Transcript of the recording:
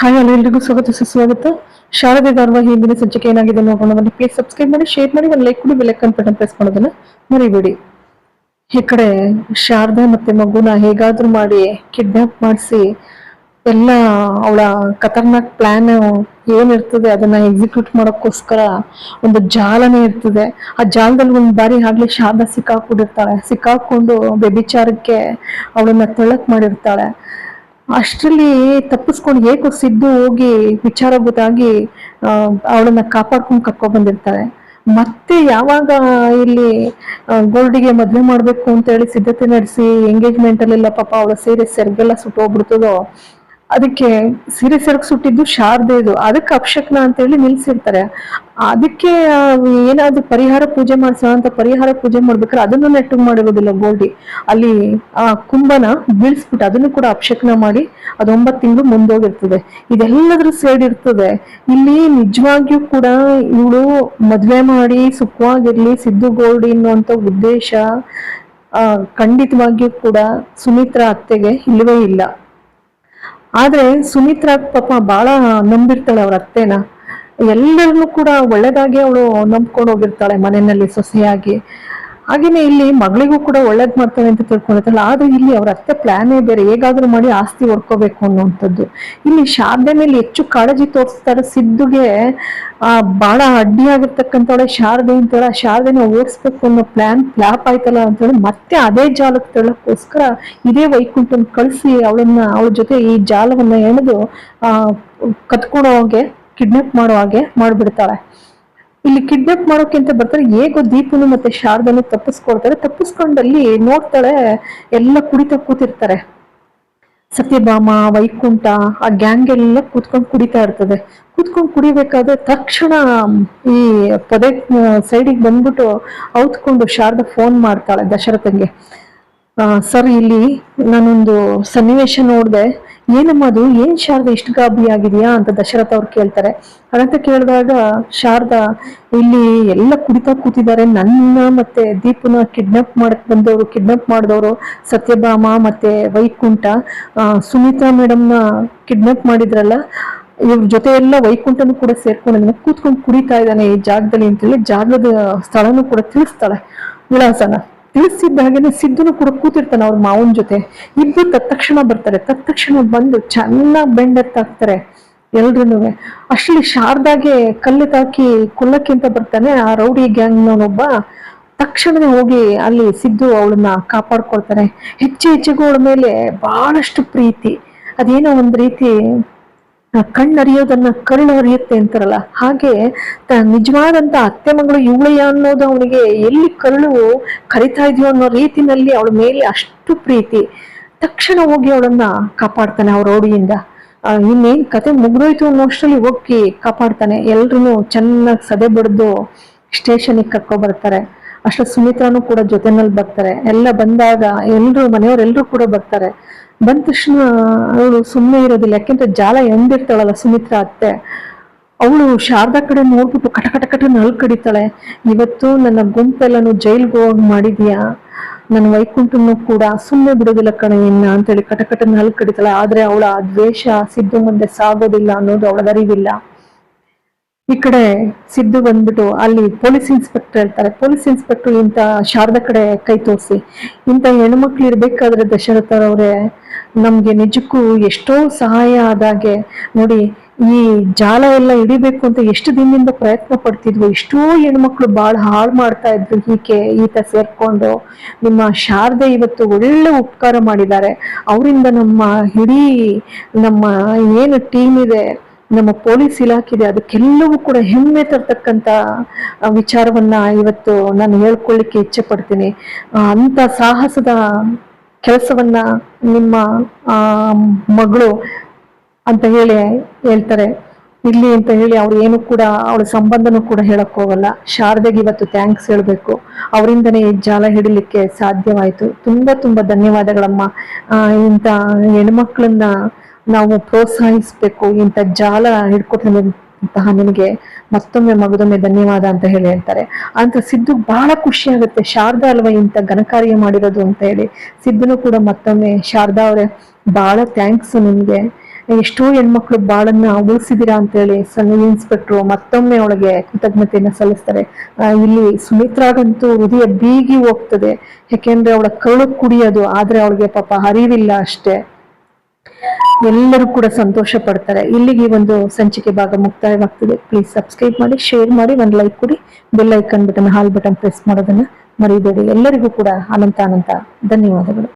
Hi ಅಲ್ಲಿ ಎಲ್ರಿಗೂ ಸ್ವಾಗತ, ಸುಸ್ವಾಗತ. ಶಾರದೆ ಧಾರವಾಹಿ ಹಿಂದಿನ ಸಂಚಿಕೆ ಏನಾಗಿದೆ ನೋಡೋಣ. ಬನ್ನಿ ಪ್ಲೀಸ್ ಸಬ್ಸ್ಕ್ರೈಬ್ ಮಾಡಿ ಶೇರ್ ಮಾಡಿ, ಒಂದು ಲೈಕ್ ಕೊಡಿ ಬೆಲ್ಲೈಕನ್ ಬಟನ್ ಪ್ರೆಸ್ ಮಾಡೋದನ್ನ ಮರಿಬೇಡಿ. ಈ ಕಡೆ ಶಾರದಾ ಮತ್ತೆ ಮಗುನ ಹೇಗಾದ್ರೂ ಮಾಡಿ ಕಿಡ್ನಾಪ್ ಮಾಡಿಸಿ, ಎಲ್ಲ ಅವಳ ಖತರ್ನಾಕ್ ಪ್ಲಾನ್ ಏನಿರ್ತದೆ ಅದನ್ನ ಎಕ್ಸಿಕ್ಯೂಟ್ ಮಾಡೋಕ್ಕೋಸ್ಕರ ಒಂದು ಜಾಲನೇ ಇರ್ತದೆ. ಆ ಜಾಲದಲ್ಲಿ ಒಂದು ಬಾರಿ ಆಗ್ಲೇ ಶಾರದಾ ಸಿಕ್ಕಾಕೊಂಡಿರ್ತಾಳೆ. ಸಿಕ್ಕಾಕೊಂಡು ಬೆಬಿಚಾರಕ್ಕೆ ಅವಳನ್ನ ತೆಳ್ಳಕ್ ಮಾಡಿರ್ತಾಳೆ. ಅಷ್ಟರಲ್ಲಿ ತಪ್ಪಿಸ್ಕೊಂಡು ಹೇಗೋ ಸಿದ್ದು ಹೋಗಿ ವಿಚಾರ ಗೊತ್ತಾಗಿ ಅವಳನ್ನ ಕಾಪಾಡ್ಕೊಂಡು ಕರ್ಕೊಂಡ್ ಬಂದಿರ್ತಾಳೆ ಮತ್ತೆ ಯಾವಾಗ ಇಲ್ಲಿ ಗೋಲ್ಡಿಗೆ ಮದುವೆ ಮಾಡಬೇಕು ಅಂತ ಹೇಳಿ ಸಿದ್ಧತೆ ನಡೆಸಿ ಎಂಗೇಜ್ಮೆಂಟ್ ಅಲ್ಲೆಲ್ಲ ಪಾಪ ಅವಳ ಸೀರೆ ಸೆರ್ಗೆಲ್ಲ ಸುಟ್ಟೋಗ್ಬಿಡ್ತದೋ ಅದಕ್ಕೆ ಸೀರೆ ಸೆರಗ್ ಸುಟ್ಟಿದ್ದು ಶಾರದೆದು ಅದಕ್ಕೆ ಅಪಶಕ್ನ ಅಂತ ಹೇಳಿ ನಿಲ್ಸಿರ್ತಾರೆ. ಅದಕ್ಕೆ ಏನಾದ್ರು ಪರಿಹಾರ ಪೂಜೆ ಮಾಡಿಸೋ ಅಂತ ಪರಿಹಾರ ಪೂಜೆ ಮಾಡ್ಬೇಕಾದ್ರೆ ಅದನ್ನು ನೆಟ್ಟು ಮಾಡಿರೋದಿಲ್ಲ ಗೋಲ್ಡಿ. ಅಲ್ಲಿ, ಆ, ಕುಂಭನ ಬೀಳ್ಸ್ಬಿಟ್ಟು ಅದನ್ನು ಕೂಡ ಅಪಶಕ್ನ ಮಾಡಿ ಅದು ಒಂಬತ್ತು ತಿಂಗಳು ಮುಂದೋಗಿರ್ತದೆ. ಇದೆಲ್ಲದ್ರ ಸೇಡ್ ಇರ್ತದೆ. ಇಲ್ಲಿ ನಿಜವಾಗಿಯೂ ಕೂಡ ಇವಳು ಮದ್ವೆ ಮಾಡಿ ಸುಖವಾಗಿರ್ಲಿ, ಸಿದ್ದು ಗೋಲ್ಡಿ ಅನ್ನುವಂಥ ಉದ್ದೇಶ ಖಂಡಿತವಾಗಿಯೂ ಕೂಡ ಸುಮಿತ್ರಾ ಅತ್ತೆಗೆ ಇಲ್ಲವೇ ಇಲ್ಲ. ಆದ್ರೆ ಸುಮಿತ್ರಾ ಪಾಪ ಬಹಳ ನಂಬಿರ್ತಾಳೆ ಅವ್ರ ಅತ್ತೆನ. ಎಲ್ಲರನ್ನೂ ಕೂಡ ಒಳ್ಳೇದಾಗಿ ಅವಳು ನಂಬ್ಕೊಂಡು ಹೋಗಿರ್ತಾಳೆ ಮನೆಯಲ್ಲಿ ಸೊಸೆಯಾಗಿ. ಹಾಗೇನೆ ಇಲ್ಲಿ ಮಗಳಿಗೂ ಕೂಡ ಒಳ್ಳೇದ್ ಮಾಡ್ತಾನೆ ಅಂತ ತಿಳ್ಕೊಂಡಿರ್ತಲ್ಲ ಆದ್ರೆ ಇಲ್ಲಿ ಅವ್ರ ಅತ್ತೆ ಪ್ಲಾನೇ ಬೇರೆ, ಹೇಗಾದ್ರೂ ಮಾಡಿ ಆಸ್ತಿ ಹೊಡ್ಕೋಬೇಕು ಅನ್ನುವಂಥದ್ದು. ಇಲ್ಲಿ ಶಾರದೆ ಮೇಲೆ ಹೆಚ್ಚು ಕಾಳಜಿ ತೋರಿಸ್ತಾರೆ ಸಿದ್ದುಗೆ, ಆ ಬಹಳ ಅಡ್ಡಿಯಾಗಿರ್ತಕ್ಕಂಥವಳೆ ಶಾರದೆ ಅಂತೇಳ ಶಾರದೆನ ಓಡಿಸ್ಬೇಕು ಅನ್ನೋ ಪ್ಲಾನ್ ಫ್ಲಾಪ್ ಆಯ್ತಲ್ಲ ಅಂತೇಳಿ ಮತ್ತೆ ಅದೇ ಜಾಲಕ್ಕೆ ತಳ್ಳಕ್ಕೋಸ್ಕರ ಇದೇ ವೈಕುಂಠನ್ ಕಳಿಸಿ ಅವಳನ್ನ, ಅವಳ ಜೊತೆ ಈ ಜಾಲವನ್ನ ಎಳೆದು ಆ ಕತ್ಕೊಡೋ ಹಾಗೆ ಕಿಡ್ನಾಪ್ ಮಾಡೋ ಹಾಗೆ ಮಾಡ್ಬಿಡ್ತಾಳೆ. ಇಲ್ಲಿ ಕಿಡ್ನಾಪ್ ಅಂತ ಬರ್ತಾರೆ. ಹೇಗೋ ದೀಪನು ಮತ್ತೆ ಶಾರದನು ತಪ್ಪಿಸ್ಕೊಳ್ತಾರೆ ತಪ್ಪಿಸ್ಕೊಂಡಲ್ಲಿ ನೋಡ್ತಾಳೆ ಎಲ್ಲ ಕುಡಿತಾ ಕೂತಿರ್ತಾರೆ. ಸತ್ಯಭಾಮ, ವೈಕುಂಠ, ಆ ಗ್ಯಾಂಗ್ ಎಲ್ಲ ಕೂತ್ಕೊಂಡು ಕುಡಿತಾ ಇರ್ತದೆ. ಕೂತ್ಕೊಂಡು ಕುಡಿಬೇಕಾದ್ರೆ ತಕ್ಷಣ ಈ ಪದೇ ಸೈಡಿಗೆ ಬಂದ್ಬಿಟ್ಟು ಔತ್ಕೊಂಡು ಶಾರದ ಫೋನ್ ಮಾಡ್ತಾಳೆ ದಶರಥಂಗೆ. ಸರ್, ಇಲ್ಲಿ ನಾನೊಂದು ಸನ್ನಿವೇಶ ನೋಡಿದೆ. ಏನಮ್ಮ ಅದು? ಏನ್ ಶಾರದಾ, ಇಷ್ಟು ಗಾಬರಿ ಆಗಿದೆಯಾ ಅಂತ ದಶರಥ ಅವ್ರು ಕೇಳ್ತಾರೆ. ಅದಂತ ಕೇಳಿದಾಗ ಶಾರದಾ, ಇಲ್ಲಿ ಎಲ್ಲ ಕುಡಿತಾ ಕೂತಿದ್ದಾರೆ. ನನ್ನ ಮತ್ತೆ ದೀಪನ ಕಿಡ್ನಾಪ್ ಮಾಡಕ್ ಬಂದವರು ಕಿಡ್ನಾಪ್ ಮಾಡಿದವರು ಸತ್ಯಭಾಮ ಮತ್ತೆ ವೈಕುಂಠ. ಸುನೀತಾ ಮೇಡಮ್ನ ಕಿಡ್ನಾಪ್ ಮಾಡಿದ್ರಲ್ಲ, ಇವ್ರ ಜೊತೆ ಎಲ್ಲ ವೈಕುಂಠನು ಕೂಡ ಸೇರ್ಕೊಂಡಿದ್ದಾನೆ ಕೂತ್ಕೊಂಡು ಕುಡಿತಾ ಇದ್ದಾನೆ ಈ ಜಾಗದಲ್ಲಿ ಅಂತೇಳಿ ಜಾಗದ ಸ್ಥಳನೂ ಕೂಡ ತಿಳಿಸ್ತಾಳೆ ವಿಳಾಸನ. ತಿಳಿಸಿದ್ದ ಹಾಗೇನೆ ಸಿದ್ಧನು ಕೂಡ ಕೂತಿರ್ತಾನೆ ಅವ್ರ ಮಾವನ ಜೊತೆ. ಇಬ್ರು ತತ್ಕ್ಷಣ ಬರ್ತಾರೆ. ತತ್ಕ್ಷಣ ಬಂದು ಚೆನ್ನಾಗಿ ಬೆಂಡೆತ್ತಾಕ್ತಾರೆ ಎಲ್ರೂ ಅಷ್ಟರಲ್ಲಿ ಶಾರ್ದಾಗೆ ಕಲ್ಲು ತಾಕಿ ಕೊಲ್ಲಕ್ಕಿಂತ ಬರ್ತಾನೆ ಆ ರೌಡಿ ಗ್ಯಾಂಗ್ನವನೊಬ್ಬ. ತಕ್ಷಣವೇ ಹೋಗಿ ಅಲ್ಲಿ ಸಿದ್ದು ಅವಳನ್ನ ಕಾಪಾಡ್ಕೊಳ್ತಾನೆ. ಹೆಚ್ಚು ಹೆಚ್ಚಿಗೂ ಅವಳ ಮೇಲೆ ಬಹಳಷ್ಟು ಪ್ರೀತಿ. ಅದೇನೋ ಒಂದು ರೀತಿ ಕಣ್ಣರಿಯೋದನ್ನ ಕರುಳು ಹರಿಯುತ್ತೆ ಅಂತಾರಲ್ಲ. ಹಾಗೆ ನಿಜವಾದಂತ ಅತ್ತೆ ಮಗಳು ಇವಳೆಯ ಅನ್ನೋದು ಅವನಿಗೆ ಎಲ್ಲಿ ಕರುಳು ಕರಿತಾ ಇದೆಯೋ ಅನ್ನೋ ರೀತಿನಲ್ಲಿ ಅವಳ ಮೇಲೆ ಅಷ್ಟು ಪ್ರೀತಿ. ತಕ್ಷಣ ಹೋಗಿ ಅವಳನ್ನ ಕಾಪಾಡ್ತಾನೆ ಅವ್ರ ಓಡಿಯಿಂದ ಇನ್ನೇನ್ ಕತೆ ಮುಗ್ದೋಯ್ತು ಅನ್ನೋಷ್ಟರಲ್ಲಿ ಹೋಗಿ ಕಾಪಾಡ್ತಾನೆ. ಎಲ್ರು ಚೆನ್ನಾಗಿ ಸದೆ ಬಡ್ದು ಸ್ಟೇಷನ್ಗೆ ಕರ್ಕೊ ಬರ್ತಾರೆ. ಅಷ್ಟ ಸುಮಿತ್ರಾನು ಕೂಡ ಜೊತೆನಲ್ಲಿ ಬರ್ತಾರೆ. ಎಲ್ಲ ಬಂದಾಗ ಎಲ್ಲರೂ ಮನೆಯವರೆಲ್ಲರೂ ಕೂಡ ಬರ್ತಾರೆ. ಬಂದ ತಕ್ಷಣ ಅವಳು ಸುಮ್ಮನೆ ಇರೋದಿಲ್ಲ. ಯಾಕೆಂದ್ರೆ ಜಾಲ ಎಂದಿರ್ತಾಳಲ್ಲ ಸುಮಿತ್ರಾ ಅತ್ತೆ. ಅವಳು ಶಾರದಾ ಕಡೆ ನೋಡ್ಬಿಟ್ಟು ಕಟ ಕಟ ಕಟ ನಲ್ ಕಡಿತಾಳೆ. ಇವತ್ತು ನನ್ನ ಗುಂಪೆಲ್ಲನು ಜೈಲ್ಗೆ ಹೋಗಿ ಮಾಡಿದ್ಯಾ? ನನ್ನ ವೈಕುಂಠನು ಕೂಡ ಸುಮ್ಮನೆ ಬಿಡೋದಿಲ್ಲ ಕಣೆ ಇನ್ನ ಅಂತೇಳಿ ಕಟ ಕಟ ನಲ್ ಕಡಿತಾಳೆ. ಆದ್ರೆ ಅವಳ ದ್ವೇಷ ಸಿದ್ದು ಮುಂದೆ ಸಾಗೋದಿಲ್ಲ ಅನ್ನೋದು ಅವಳ ಅರಿವಿಲ್ಲ. ಈ ಕಡೆ ಸಿದ್ದು ಬಂದ್ಬಿಟ್ಟು ಅಲ್ಲಿ ಪೊಲೀಸ್ ಇನ್ಸ್ಪೆಕ್ಟರ್ ಹೇಳ್ತಾರೆ ಪೊಲೀಸ್ ಇನ್ಸ್ಪೆಕ್ಟರ್ ಇಂತ ಶಾರದ ಕಡೆ ಕೈ ತೋರಿಸಿ. ಇಂಥ ಹೆಣ್ಮಕ್ಳು ಇರ್ಬೇಕಾದ್ರೆ ದಶರಥರವ್ರೆ ನಮ್ಗೆ ನಿಜಕ್ಕೂ ಎಷ್ಟೋ ಸಹಾಯ ಆದಾಗೆ ನೋಡಿ, ಈ ಜಾಲ ಎಲ್ಲ ಹಿಡಿಬೇಕು ಅಂತ ಎಷ್ಟು ದಿನದಿಂದ ಪ್ರಯತ್ನ ಪಡ್ತಿದ್ವು. ಎಷ್ಟೋ ಹೆಣ್ಮಕ್ಳು ಭಾಳ ಹಾಳು ಮಾಡ್ತಾ ಇದ್ರು ಹೀಗೆ ಈತ ಸೇರ್ಕೊಂಡು. ನಿಮ್ಮ ಶಾರದೆ ಇವತ್ತು ಒಳ್ಳೆ ಉಪಕಾರ ಮಾಡಿದ್ದಾರೆ. ಅವರಿಂದ ನಮ್ಮ ಇಡೀ ನಮ್ಮ ಏನು ಟೀಮ್ ಇದೆ ನಮ್ಮ ಪೊಲೀಸ್ ಇಲಾಖೆ ಇದೆ ಅದಕ್ಕೆಲ್ಲವೂ ಕೂಡ ಹೆಮ್ಮೆ ತರ್ತಕ್ಕಂತ ಆ, ವಿಚಾರವನ್ನ ಇವತ್ತು ನಾನು ಹೇಳ್ಕೊಳ್ಳಿಕ್ಕೆ ಇಚ್ಛೆ ಪಡ್ತೀನಿ. ಅಂತ ಸಾಹಸದ ಕೆಲಸವನ್ನ ನಿಮ್ಮ ಮಗಳು ಅಂತ ಹೇಳಿ ಹೇಳ್ತಾರೆ. ಇಲ್ಲಿ ಅಂತ ಹೇಳಿ ಅವ್ರು ಏನು ಕೂಡ ಅವಳ ಸಂಬಂಧನೂ ಕೂಡ ಹೇಳಕ್ ಹೋಗಲ್ಲ. ಶಾರದೆಗೆ ಇವತ್ತು ಥ್ಯಾಂಕ್ಸ್ ಹೇಳಬೇಕು. ಅವರಿಂದನೇ ಜಾಲ ಹಿಡಿಲಿಕ್ಕೆ ಸಾಧ್ಯವಾಯಿತು. ತುಂಬಾ ತುಂಬಾ ಧನ್ಯವಾದಗಳಮ್ಮ. ಇಂಥ ಹೆಣ್ಮಕ್ಳನ್ನ ನಾವು ಪ್ರೋತ್ಸಾಹಿಸ್ಬೇಕು ಇಂಥ ಜಾಲ ಹಿಡ್ಕೊಟ್ಟಂತಹ ನಿಮಗೆ ಮತ್ತೊಮ್ಮೆ ಮಗದೊಮ್ಮೆ ಧನ್ಯವಾದ ಅಂತ ಹೇಳಿ ಹೇಳ್ತಾರೆ. ಅಂತ ಸಿದ್ದು ಬಹಳ ಖುಷಿ ಆಗುತ್ತೆ. ಶಾರದಾ ಅಲ್ವಾ ಇಂಥ ಘನಕಾರ್ಯ ಮಾಡಿರೋದು ಅಂತ ಹೇಳಿ. ಸಿದ್ಧನು ಕೂಡ ಮತ್ತೊಮ್ಮೆ ಶಾರದಾ ಅವರೇ ಬಹಳ ಥ್ಯಾಂಕ್ಸ್ ನಿಮ್ಗೆ. ಎಷ್ಟೋ ಹೆಣ್ಮಕ್ಳು ಬಾಳನ್ನ ಉಳಿಸಿದಿರಾ ಅಂತ ಹೇಳಿ ಸಣ್ಣ ಇನ್ಸ್ಪೆಕ್ಟ್ರು ಮತ್ತೊಮ್ಮೆ ಅವಳಿಗೆ ಕೃತಜ್ಞತೆಯನ್ನ ಸಲ್ಲಿಸ್ತಾರೆ. ಇಲ್ಲಿ ಸುಮಿತ್ರಾಗಂತೂ ಹೃದಯ ಬೀಗಿ ಹೋಗ್ತದೆ. ಯಾಕೆಂದ್ರೆ ಅವಳ ಕರುಳು ಕುಡಿಯೋದು, ಆದ್ರೆ ಅವಳಿಗೆ ಪಾಪ ಅರಿವಿಲ್ಲ ಅಷ್ಟೇ. ಎಲ್ಲರೂ ಕೂಡ ಸಂತೋಷ ಪಡ್ತಾರೆ. ಇಲ್ಲಿಗೆ ಒಂದು ಸಂಚಿಕೆ ಭಾಗ ಮುಕ್ತಾಯವಾಗ್ತದೆ. ಪ್ಲೀಸ್ ಸಬ್ಸ್ಕ್ರೈಬ್ ಮಾಡಿ ಶೇರ್ ಮಾಡಿ, ಒಂದು ಲೈಕ್ ಕೊಡಿ. ಬೆಲ್ ಐಕನ್ ಬಟನ್ ಹಾಲ್ ಬಟನ್ ಪ್ರೆಸ್ ಮಾಡೋದನ್ನ ಮರಿಬೇಡಿ. ಎಲ್ಲರಿಗೂ ಕೂಡ ಅನಂತ ಅನಂತ ಧನ್ಯವಾದಗಳು.